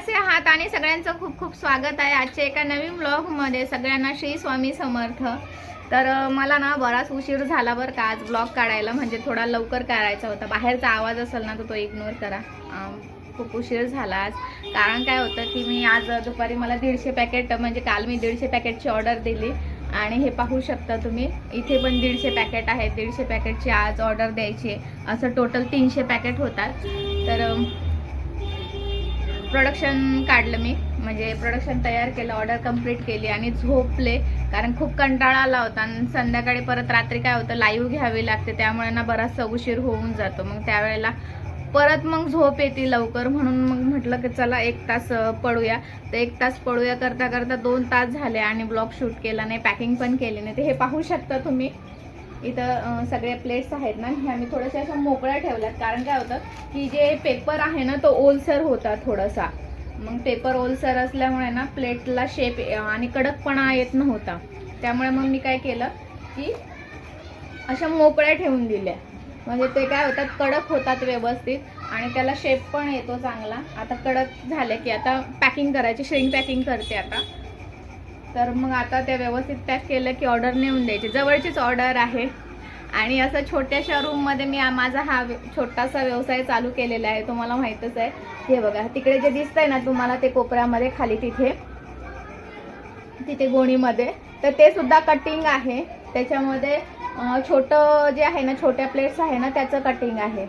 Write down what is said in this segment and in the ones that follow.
कसे आहात आणि सगळ्यांचं खूप खूप स्वागत आहे आजच्या एका नवीन ब्लॉगमध्ये सगळ्यांना श्री स्वामी समर्थ. तर मला ना बराच उशीर झाला बरं का आज ब्लॉग काढायला. म्हणजे थोडा लवकर काढायचा होता. बाहेरचा आवाज असेल ना तर तो इग्नोर करा. खूप उशीर झाला आज. कारण काय होतं की मी आज दुपारी मला दीडशे पॅकेट म्हणजे काल मी दीडशे पॅकेटची ऑर्डर दिली. आणि हे पाहू शकता तुम्ही इथे पण दीडशे पॅकेट आहेत. दीडशे पॅकेटची आज ऑर्डर द्यायची आहे. असं टोटल तीनशे पॅकेट होतात. तर प्रोडक्शन काढलं मी. म्हणजे प्रोडक्शन तयार केलं ऑर्डर कंप्लीट केली आणि झोपले. कारण खूप कंटाळा आला होता आणि संध्याकाळी परत रात्री काय होतं लाईव्ह घ्यावी लागते. त्यामुळे ना बराचसा उशीर होऊन जातो. मग त्यावेळेला परत मग झोप येते लवकर. म्हणून मग म्हटलं की चला एक तास पडूया. तर एक तास पडूया करता करता दोन तास झाले आणि ब्लॉग शूट केला नाही पॅकिंग पण केली नाही. ते हे पाहू शकता तुम्ही. इथं सगळे प्लेट्स आहेत ना ह्या मी थोड्याशा अशा मोकळ्या ठेवल्यात. कारण काय होतं की जे पेपर आहे ना तो ओलसर होता थोडासा. मग पेपर ओलसर असल्यामुळे ना प्लेटला शेप आणि कडकपणा येत नव्हता. त्यामुळे मग मी काय केलं की अशा मोकळ्या ठेवून दिल्या. म्हणजे ते काय होतात कडक होतात व्यवस्थित आणि त्याला शेप पण येतो चांगला. आता कडक झाले की आता पॅकिंग करायची श्रिंक पॅकिंग करते आता. तर मग आता ते व्यवस्थित पॅक केलं की ऑर्डर नेऊन द्यायची. जवळचीच ऑर्डर आहे. आणि असं छोट्याशा रूममध्ये मी माझा हा व्य- छोटासा व्यवसाय चालू केलेला आहे. तुम्हाला माहीतच आहे. हे बघा तिकडे जे दिसतंय ना तुम्हाला ते कोपऱ्यामध्ये खाली तिथे तिथे गोणीमध्ये तर ते सुद्धा कटिंग आहे. त्याच्यामध्ये छोटं जे आहे ना छोट्या प्लेट्स आहे ना त्याचं कटिंग आहे.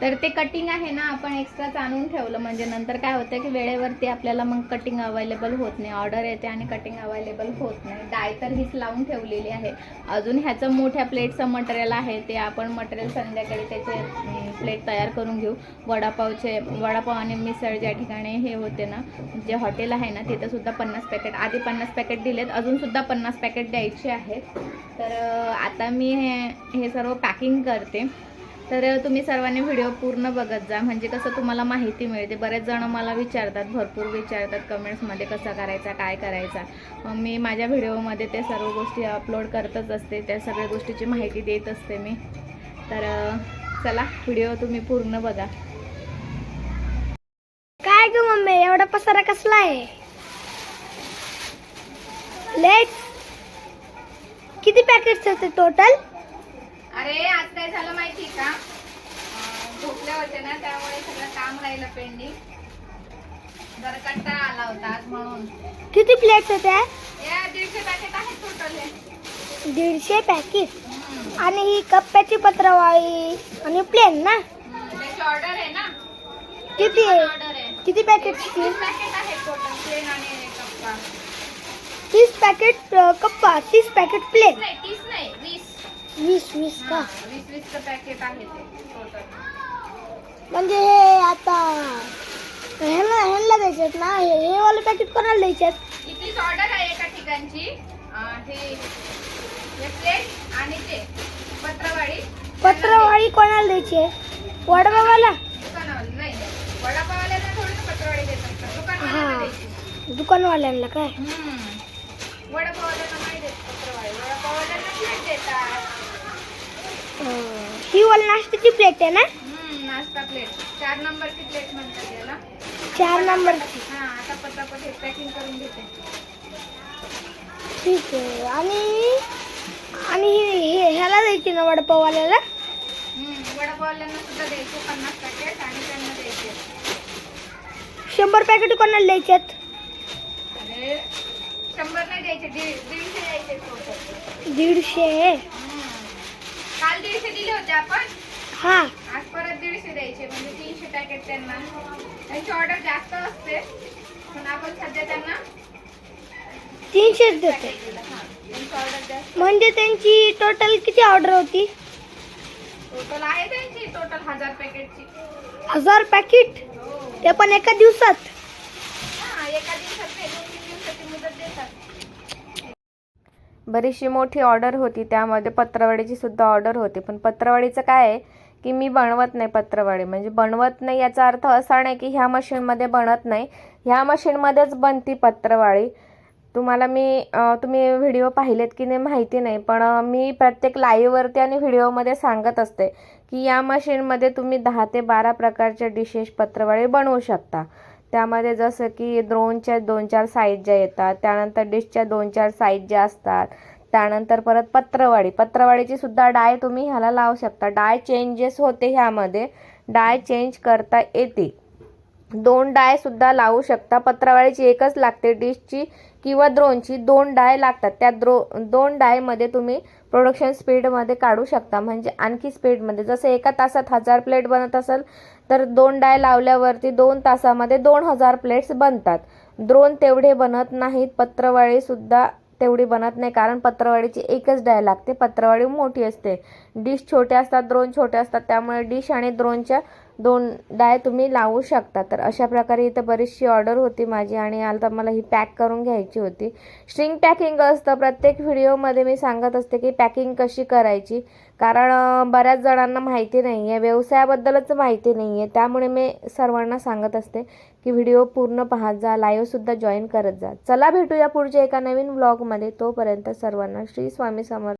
तर ते कटिंग आहे ना आपण एक्स्ट्राच आणून ठेवलं. म्हणजे नंतर काय होतं की वेळेवरती आपल्याला मग कटिंग अवेलेबल होत नाही. ऑर्डर येते आणि कटिंग अवेलेबल होत नाही. डाय तर हीच लावून ठेवलेली आहे. अजून ह्याचं मोठ्या प्लेटचं मटेरियल आहे. ते आपण मटेरियल संध्याकाळी त्याचे प्लेट तयार करून घेऊ. वडापावचे वडापाव आणि मिसळ ज्या ठिकाणी हे होते ना जे हॉटेल आहे ना तिथंसुद्धा पन्नास पॅकेट आधी पन्नास पॅकेट दिलेत. अजूनसुद्धा पन्नास पॅकेट द्यायचे आहेत. तर आता मी हे हे सर्व पॅकिंग करते. तर तुम्ही सर्वांनी व्हिडिओ पूर्ण बघत जा. म्हणजे कसं तुम्हाला माहिती मिळते. बरेच जण मला विचारतात भरपूर विचारतात कमेंट्समध्ये कसा करायचा काय करायचा. मग मी माझ्या व्हिडिओमध्ये ते सर्व गोष्टी अपलोड करतच असते. त्या सगळ्या गोष्टीची माहिती देत असते मी. तर चला व्हिडिओ तुम्ही पूर्ण बघा. काय ग मम्मी? एवढा पसारा कसला आहे? लेट किती पॅकेट्स होते टोटल अरे आज काय झालं माहिती. होते ना त्यामुळे सगळं काम राहिलं पेंडिंग जरा कंटाळा आला होता आज म्हणून. किती प्लेट्स होत्या? या दीडशे पॅकेट आहेत टोटल दीडशे पॅकेट आणि ही कप्प्याची पत्रवाळी आणि प्लेन ना? त्याची ऑर्डर आहे ना? किती? आहे ऑर्डर आहे. किती पॅकेटची तीस पॅकेट आहेत टोटल प्लेन आणि कप्पा. तीस पॅकेट अ, कप्पा तीस पॅकेट प्लेन नाही तीस नाही वीस. वीस वीस का? वीस वीसचं पॅकेट आहे ते टोटल म्हणजे हे आता ह्यांना ह्यांना द्यायच्यात ना? हे हे वाले पॅकेट कोणाला द्यायच्यात इथलीच ऑर्डर आहे एका ठिकाणची. अं, हे हे प्लेट आणि ते पत्रवाडी पत्रवाळी कोणाला द्यायची? वडगावाला दुकानावाला नाही. वडापावाल्याला थोडंसं पत्रवाडी देतात का दुकानवाल्याला हा. द्यायची. दुकानवाल्यांना काय? हम्म. वडापावाल्याला नाही देत पत्रवाडी वडापावाल्याला प्लेट देतात. अं, ही वाली नाश्त्याची प्लेट आहे ना? हम्म, नाश्ता प्लेट चार नंबरची प्लेट म्हणतात याला. चार नंबरची. हा आता पटापट हे पॅकिंग करून घेते. ठीक आहे. आणि आणि हे- हे ह्याला द्यायची ना वडापाववाल्याला? हम्म, वडापावाल्यांना सुद्धा द्यायचे पन्नास पॅकेट आणि त्यांना द्यायचे. शंभर पॅकेट कोणाला द्यायच्यात? अरे शंभर नाही द्यायचे दीड दीडशे द्यायचे दीडशे? काल दीडशे दिले होते आपण. हा. आज परत दीडशे द्यायचे म्हणजे तीनशे पॅकेट त्यांना. त्यांची ऑर्डर जास्त असते पण आपण सध्या त्यांना तीनशेच देते. पॅकेट दिलं. हा त्यांची ऑर्डर जास्त. म्हणजे त्यांची टोटल किती ऑर्डर होती? टोटल आहे त्यांची टोटल हजार पॅकेटची हजार पॅकेट हो. ते पण एका दिवसात? हा एका दिवसात ते दोन तीन दिवसाची मुदत देतात. बरीचशी मोठी ऑर्डर होती त्यामध्ये पत्रवाडीची सुद्धा ऑर्डर होती. पण पत्रवाडीचं काय आहे? की मी बनवत नाही पत्रवाडी. म्हणजे बनवत नाही याचा अर्थ असा नाही की ह्या मशीनमध्ये बनत नाही. ह्या मशीनमध्येच बनती पत्रवाळी. तुम्हाला मी तुम्ही व्हिडिओ पाहिलेत की नाही माहिती नाही पण मी प्रत्येक लाईव्हवरती आणि व्हिडिओमध्ये सांगत असते की या मशीनमध्ये तुम्ही दहा ते बारा प्रकारच्या डिशेस पत्रवाळी बनवू शकता. त्यामध्ये जसं की द्रोणच्या दोन चार साईज ज्या येतात त्यानंतर डिशच्या दोन चार साईज ज्या असतात त्यानंतर परत पत्रवाळी पत्रवाळीची सुद्धा डाय तुम्ही ह्याला लावू शकता. डाय चेंजेस होते ह्यामध्ये. डाय चेंज करता येते. दोन डाय सुद्धा लावू शकता. पत्रावळीची एकच लागते. डिशची किंवा द्रोणची दोन डाय लागतात. त्या द्रो दोन डायमध्ये तुम्ही प्रोडक्शन स्पीडमध्ये काढू शकता. म्हणजे आणखी स्पीडमध्ये जसं एका तासात हजार प्लेट बनत असेल तर दोन डाय लावल्यावरती दोन तासामध्ये दोन हजार प्लेट्स बनतात. द्रोण तेवढे बनत नाहीत. पत्रवाळीसुद्धा तेवढी बनत नाही कारण पत्रवाडीची एकच डाय लागते. पत्रवाडी मोठी असते. डिश छोटे असतात द्रोण छोटे असतात त्यामुळे डिश आणि द्रोणच्या दोन डाय तुम्ही लावू शकता. तर अशा प्रकारे इथं बरीचशी ऑर्डर होती माझी आणि आता मला ही पॅक करून घ्यायची होती. स्ट्रिंग पॅकिंग असतं. प्रत्येक व्हिडिओमध्ये मी सांगत असते की पॅकिंग कशी करायची. कारण बऱ्याच जणांना माहिती नाही आहे व्यवसायाबद्दलच माहिती नाही आहे त्यामुळे मी सर्वांना सांगत असते की व्हिडिओ पूर्ण पाहत जा. लाईव्हसुद्धा जॉईन करत जा. चला भेटूया पुढच्या एका नवीन व्लॉगमध्ये तोपर्यंत सर्वांना श्री स्वामी समर्थ